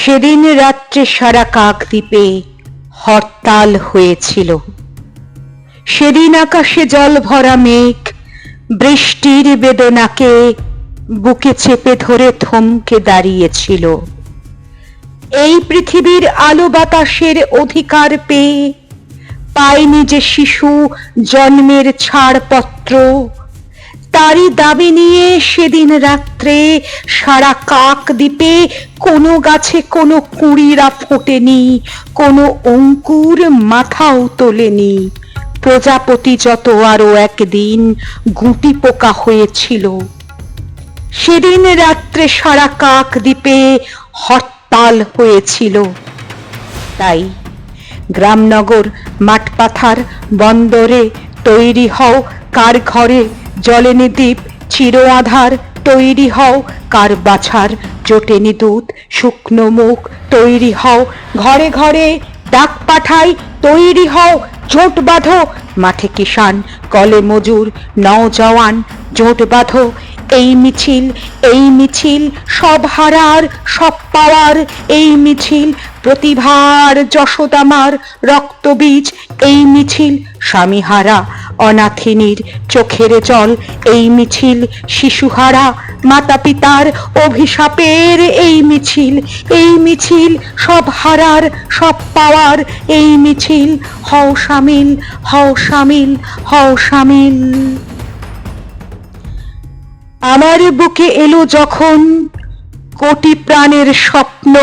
সেদিন রাত্রে সারা কাকদ্বীপে হরতাল হয়েছিল। সেদিন আকাশে জল ভরা মেঘ, বৃষ্টির বেদনাকে বুকে চেপে ধরে থমকে দাঁড়িয়েছিল। এই পৃথিবীর আলো বাতাসের অধিকার পেয়ে পায়নি যে শিশু জন্মের ছাড়পত্র তারই দাবি নিয়ে সেদিন রাত্রে সারা কাক দ্বীপে কোনো গাছে কোনো কুঁড়িরা ফোটেনি, কোনো অঙ্কুর মাথাও তোলেনি। প্রজাপতি যত আরও একদিন গুটি পোকা হয়েছিল। সেদিন রাত্রে সারা কাক দ্বীপে হরতাল হয়েছিল। তাই গ্রামনগর মাঠপাথার বন্দরে তৈরি হও কার ঘরে জলেনি দ্বীপ চির আধার তৈরি হও কার বাছার। জোটেনি দুধ শুকনো মুখ, তৈরি হও। ঘরে ঘরে ডাক পাঠাই, তৈরি হও। জোট বাঁধো মাঠে কিষান কলে মজুর নওজওয়ান জোট বাঁধো এই মিছিল এই মিছিল, সব হারার, সব পাওয়ার, এই মিছিল, প্রতিভার যশোদামার রক্তবীজ, এই মিছিল, স্বামীহারা, অনাথিনীর চোখের জল, এই মিছিল, শিশুহারা মাতা পিতার অভিশাপের এই মিছিল এই মিছিল, সব হারার, সব পাওয়ার, এই মিছিল, হও সামিল হও সামিল হও সামিল আমার বুকে এলো যখন কোটি প্রাণের স্বপ্ন,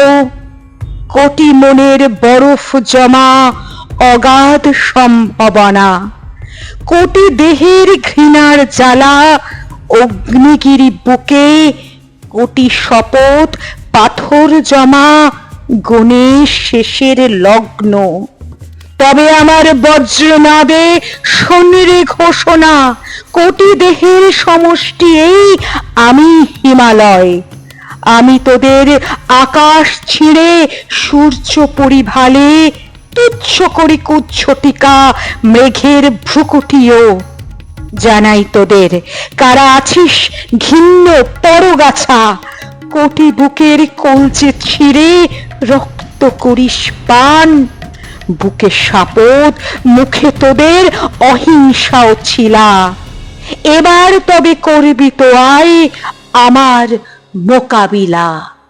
কোটি মনের বরফ জমা, অগাধ সম্ভাবনা, কোটি দেহের ঘৃণার জ্বালা, অগ্নিগিরি বুকে, কোটি শপথ, পাথর জমা গণেশ শেষের লগ্ন। তবে আমার বজ্রনাদে শনিরে ঘোষণা, কোটি দেহের সমষ্টি এই আমি হিমালয়। আমি তোদের আকাশ ছিঁড়ে, সূর্য পরিভালে, তুচ্ছ করি কুচ্ছটিকা মেঘের ভ্রুকুটিও। জানাই তোদের, কারা আছিস ঘিন্ন পরগাছা? কোটি বুকের কলচে ছিঁড়ে রক্ত করিস পান। বুকে সাপদ মুখে তোদের অহিংসাও ছিলা। এবার তবে করবি তো আয় আমার মোকাবিলা।